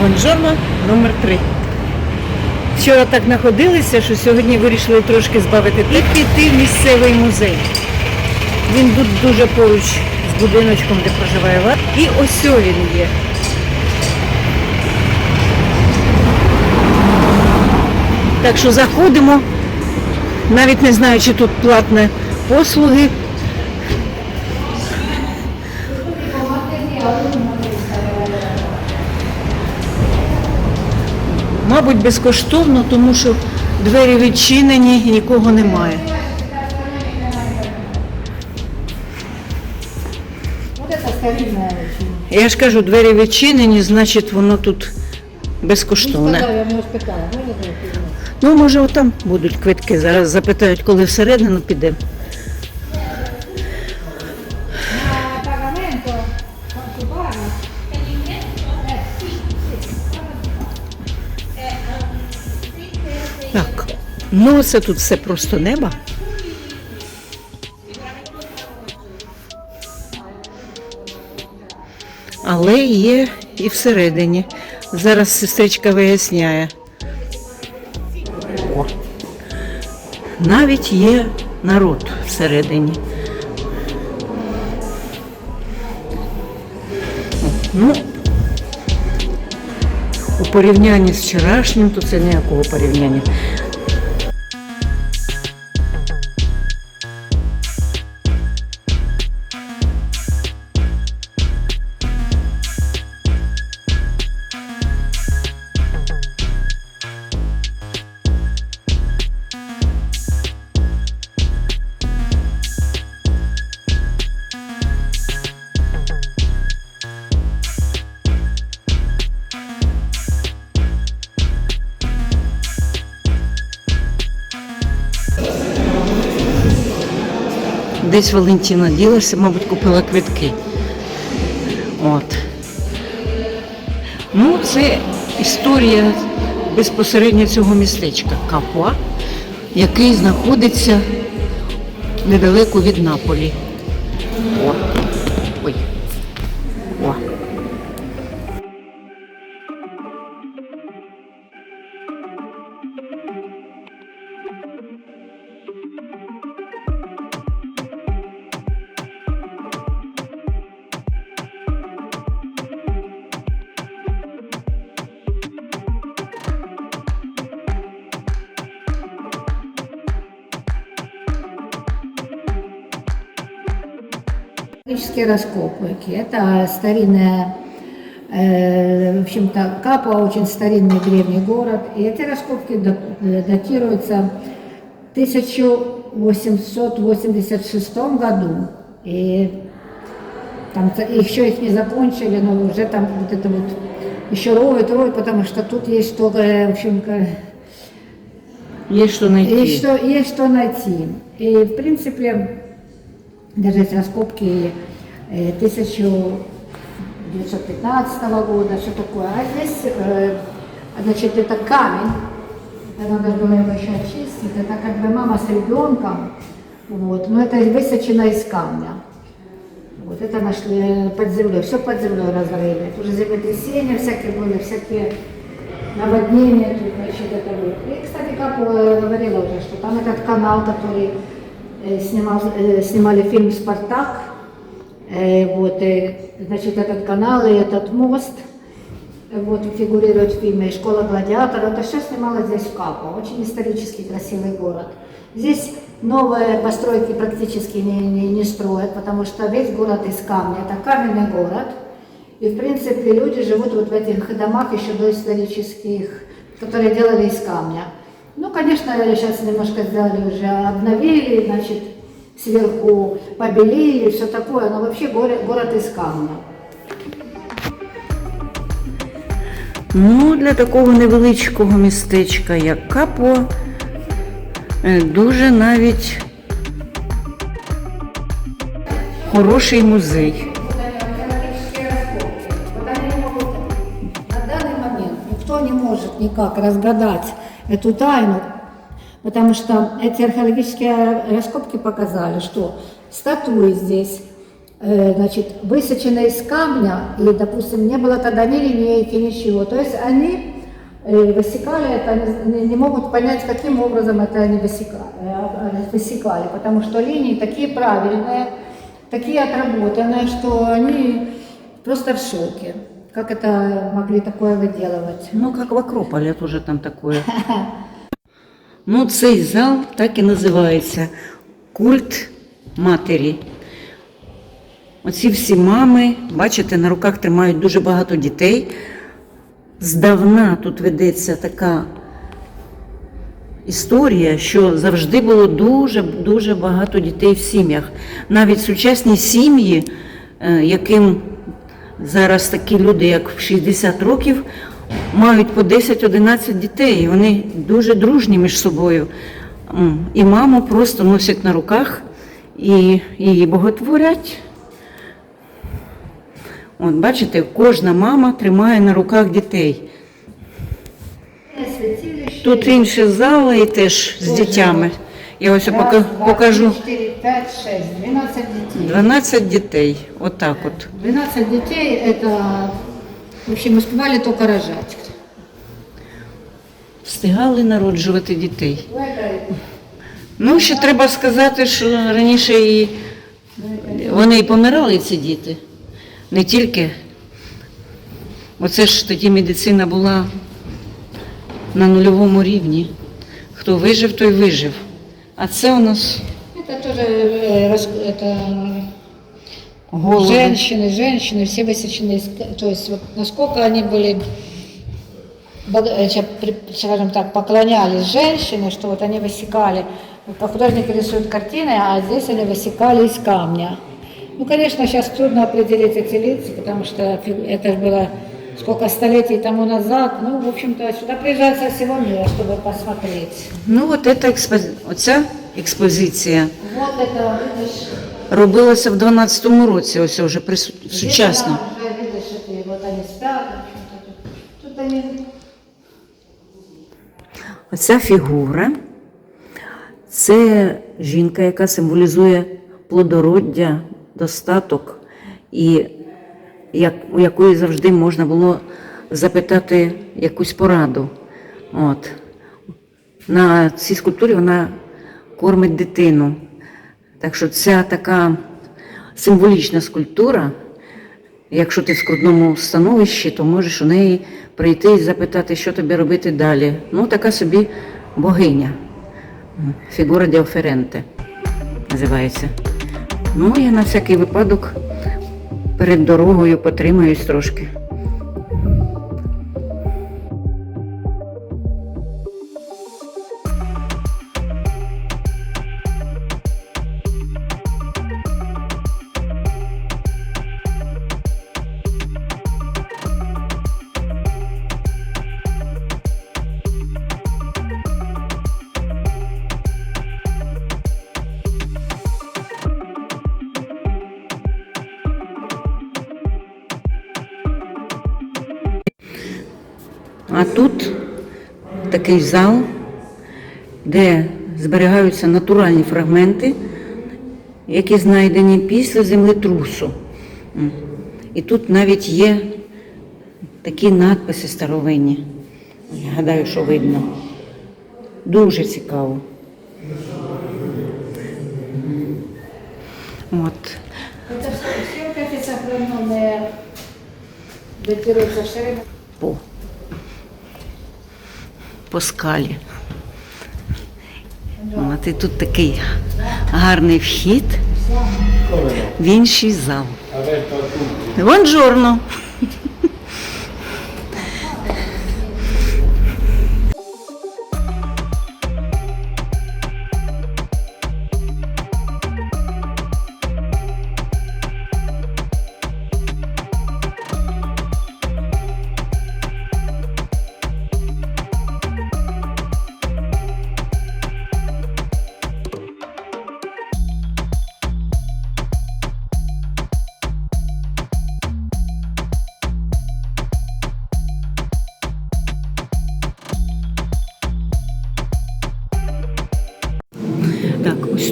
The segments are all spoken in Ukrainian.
Бонжорно номер 3 Вчора так находилися, що сьогодні вирішили трошки збавити і піти в місцевий музей. Він тут дуже поруч з будиночком, де проживає Вар. І ось він є. Так що заходимо, навіть не знаю, чи тут платні послуги. Мабуть, безкоштовно, тому що двері відчинені нікого немає. Я ж кажу, двері відчинені, значить воно тут безкоштовне. Можно зайти? Ну, може, отам будуть квитки. Зараз запитають, коли всередину підемо. Ну, це тут все просто неба. Але є і всередині. Зараз сестричка виясняє. О. Навіть є народ всередині. Ну, у порівнянні з вчорашнім, то це ніякого порівняння. Десь Валентина ділася, мабуть, купила квитки. От. Ну, це історія безпосередньо цього містечка Капуа, який знаходиться недалеко від Наполі. Исторические раскопки. Это старинная, э, в общем-то, Капа очень старинный древний город. И эти раскопки э, датируются 1886 году. И там еще их не закончили, но уже там вот это вот еще роют, роют, потому что тут есть что, в общем, э, Є що знайти. есть что, есть что найти. И, в принципе, даже есть раскопки э, 1915 года, что такое. А здесь, э, значит, это камень, это надо было его еще очистить, это как бы мама с ребенком, вот, но это высечено из камня. Вот это нашли под землей, все под землей разрыли. Это уже землетрясения всякие были, всякие наводнения, тут, значит, это было. И, кстати, как э, говорила уже, что там этот канал, который э, снимал, э, снимали фильм «Спартак», э, вот, э, значит, этот канал и этот мост, э, вот, фигурирует в фильме «Школа гладиаторов», это все снималось здесь в Капо, очень исторический красивый город. Здесь новые постройки практически не, не, не строят, потому что весь город из камня, это каменный город, и, в принципе, люди живут вот в этих домах еще доисторических, которые делали из камня. Ну, конечно, сейчас немножко сделали уже, обновили, значит, сверху побелили, все такое, но вообще город, город из камня. Ну, для такого невеличкого містечка, як Капо, е, дуже навіть хороший музей. На данный момент никто не может никак разгадать эту тайну, потому что эти археологические раскопки показали, что статуи здесь э, значит, высечено из камня, и, допустим, не было тогда ни линейки, ничего. То есть они э, высекали это, не, не- не могут понять, каким образом это они высекали, э, высекали, потому что линии такие правильные, такие отработанные, что они просто в шоке. Как это могли такое выделывать? Ну, как в Акрополі тоже там такое. Ну, цей зал так і називається Культ матері. Оці всі мами, бачите, на руках тримають дуже багато дітей. Здавна тут ведеться така історія, що завжди було дуже-дуже багато дітей в сім'ях. Навіть сучасні сім'ї, е, яким зараз такі люди, як в 60 років, мають по 10-11 дітей. Вони дуже дружні між собою. І маму просто носять на руках і її боготворять. От, бачите, кожна мама тримає на руках дітей. Тут інші зали і теж з дітями. Я ось Раз, пока- два, покажу. три, четыре, пять, шесть, 12 детей. 12 дітей. Отак от. 12 детей это, в общем, успевали только рожать. Встигали народжувати дітей. Ну, это, Ну, ще треба сказати, що раніше і вони і помирали, ці діти. Не тільки. Оце ж тоді медицина була на нульовому рівні. Хто вижив, той вижив. А це у нас это тоже э, рас- это голови. женщины, женщины, все высечены, из к- то есть вот насколько они были, бог- э, ща при- скажем так, поклонялись женщины, что вот они высекали, вот художники рисуют картины, а здесь они высекали из камня. Ну, конечно, сейчас трудно определить эти лица, потому что фи- это же было сколько столетий тому назад. Ну, в общем-то, сюда приезжают со всего мира, чтобы посмотреть. Ну, от ця експози... оця експозиція Вот это, видишь, робилася в 12-му році, ось вже прису... сучасно. Где-то там уже, видишь, это, вот они спят, в общем-то, тут, тут они Оця фігура це жінка, яка символізує плодороддя, достаток, і як, у якої завжди можна було запитати якусь пораду. От. На цій скульптурі вона кормить дитину. Так що ця така символічна скульптура, якщо ти в скрутному становищі, то можеш у неї прийти і запитати, що тобі робити далі. Ну, така собі богиня. Фігура ді оференте називається. Ну, я на всякий випадок перед дорогою потримаюсь трошки. А тут такий зал, де зберігаються натуральні фрагменти, які знайдені після землетрусу. М. І тут навіть є такі надписи старовинні. Я гадаю, що видно. Дуже цікаво. От. Это все, все вот эти сохраненные датируются все время. по, скалі. От і тут такий гарний вхід в інший зал. Бонжорно!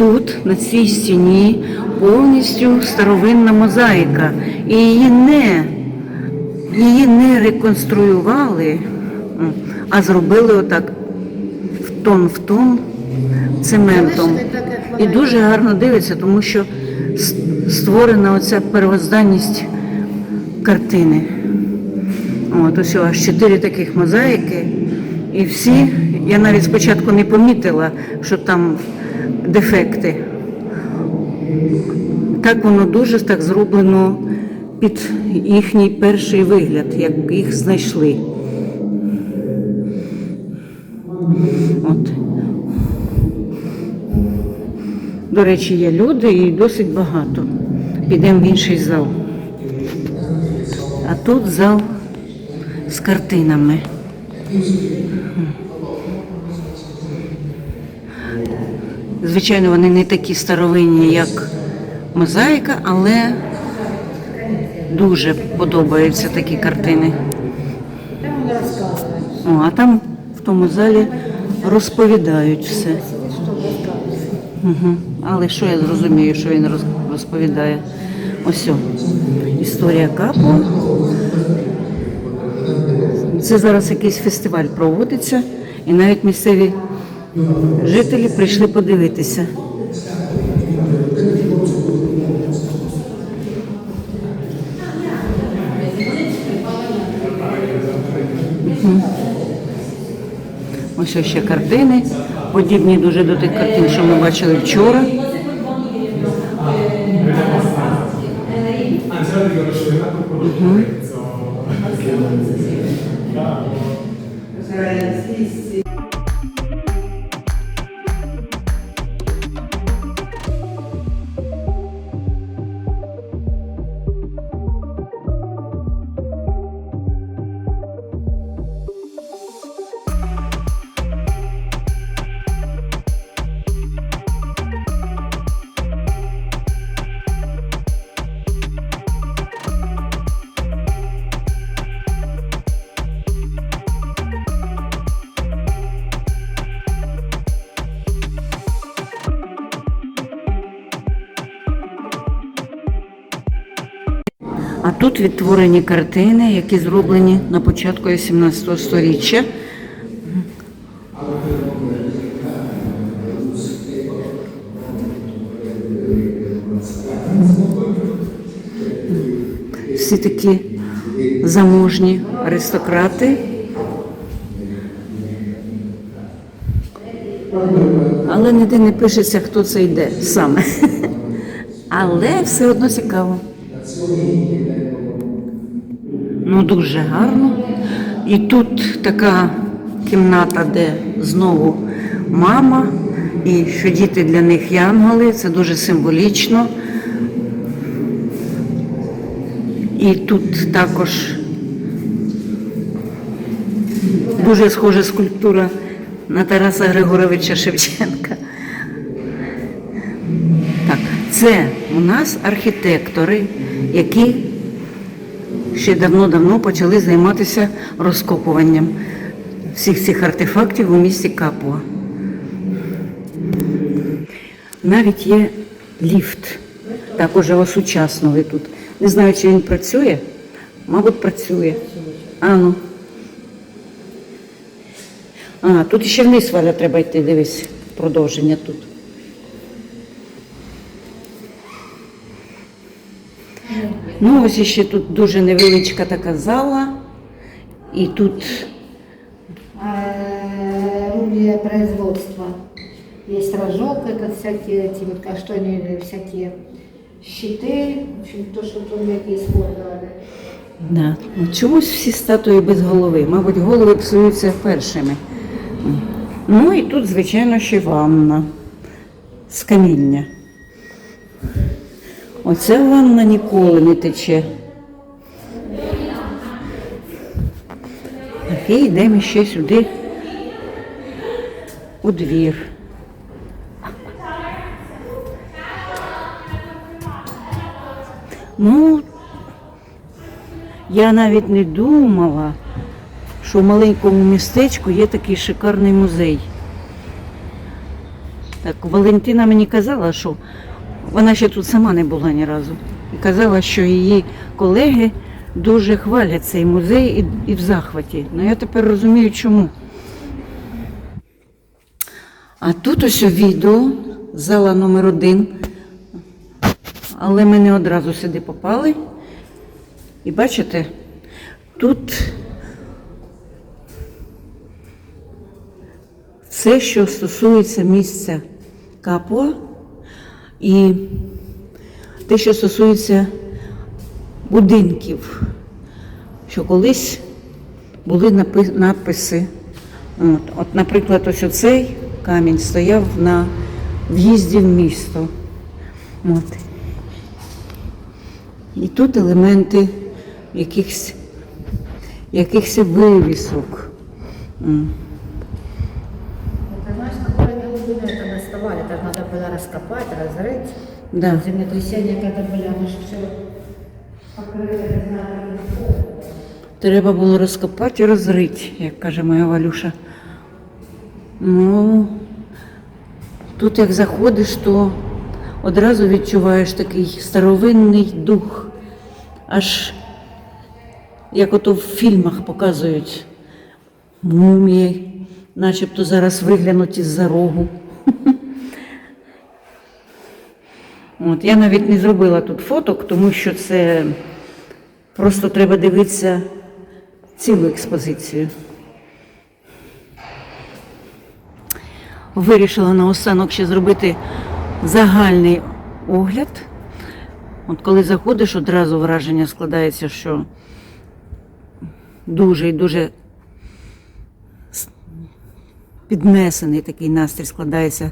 Тут, на цій стіні, повністю старовинна мозаїка. І її не, її не реконструювали, а зробили отак в тон в тон цементом. І дуже гарно дивиться, тому що створена оця первозданність картини. От ось аж чотири таких мозаїки. І всі, я навіть спочатку не помітила, що там дефекти. Так воно дуже так зроблено під їхній перший вигляд, як їх знайшли. От. До речі, є люди і досить багато. Підемо в інший зал. А тут зал з картинами. Звичайно, вони не такі старовинні, як мозаїка, але дуже подобаються такі картини. О, а там в тому залі розповідають все. Угу. Але що я зрозумію, що він роз- розповідає? Ось історія капу. Це зараз якийсь фестиваль проводиться, і навіть місцеві жителі прийшли подивитися. Ось ще картини, подібні дуже до тих картин, що ми бачили вчора. А тут відтворені картини, які зроблені на початку 18 століття. Всі такі заможні аристократи. Але ніде не пишеться, хто це йде саме. Але все одно цікаво. Ну, дуже гарно. І тут така кімната, де знову мама, і що діти для них янголи, це дуже символічно. І тут також дуже схожа скульптура на Тараса Григоровича Шевченка. Так, це у нас архітектори, які ще давно-давно почали займатися розкопуванням всіх цих артефактів у місті Капуа. Навіть є ліфт, також осучаснили тут. Не знаю, чи він працює. Мабуть, працює. А, ну. А, тут ще вниз Валя треба йти, дивись, продовження тут. Ну, ось ще тут дуже невеличка така зала. І тут Э, орудие производства. Есть рожок, это всякие эти вот как что они всякие щиты, в общем, то, что турбеки использовали. да, ну, чомусь всі статуї без голови. Мабуть, голови псуються першими. Ну і тут, звичайно, ще ванна з каміння. Оця ванна ніколи не тече. І йдемо ще сюди у двір. Ну, я навіть не думала, що в маленькому містечку є такий шикарний музей. Так Валентина мені казала, що вона ще тут сама не була ні разу. І казала, що її колеги дуже хвалять цей музей і, і в захваті. Ну я тепер розумію, чому. А тут ось відео, зала номер один. Але ми не одразу сюди попали. І бачите, тут все, що стосується місця Капуа, і те, що стосується будинків, що колись були надписи. От, от, наприклад, ось оцей камінь стояв на в'їзді в місто. От. І тут елементи якихось, якихось вивісок. это доставали, это ж надо было раскопать, разрыть. Да. Землетрясения когда были, оно же все покрыто, не знаю, Треба було розкопати і розрити, як каже моя Валюша. Ну, тут як заходиш, то одразу відчуваєш такий старовинний дух. Аж як ото в фільмах показують мумії, начебто зараз виглянуть із-за рогу. От, я навіть не зробила тут фоток, тому що це просто треба дивитися цілу експозицію. Вирішила наостанок ще зробити загальний огляд. От коли заходиш, одразу враження складається, що дуже і дуже піднесений такий настрій складається.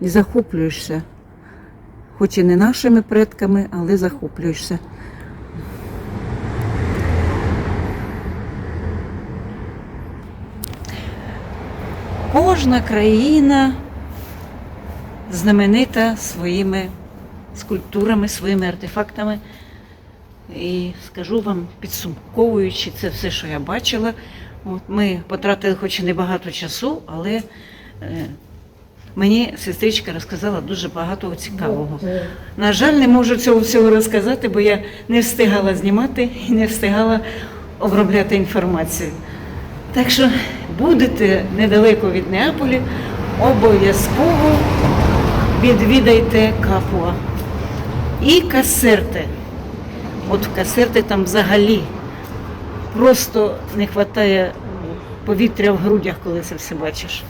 І захоплюєшся. Хоч і не нашими предками, але захоплюєшся. Кожна країна знаменита своїми скульптурами, своїми артефактами. І скажу вам, підсумковуючи це все, що я бачила, от ми потратили хоч і небагато часу, але е, мені сестричка розказала дуже багато цікавого. На жаль, не можу цього всього розказати, бо я не встигала знімати і не встигала обробляти інформацію. Так що будете недалеко від Неаполі, обов'язково відвідайте Капуа. І Касерте. От в Касерте там взагалі просто не вистачає повітря в грудях, коли це все бачиш.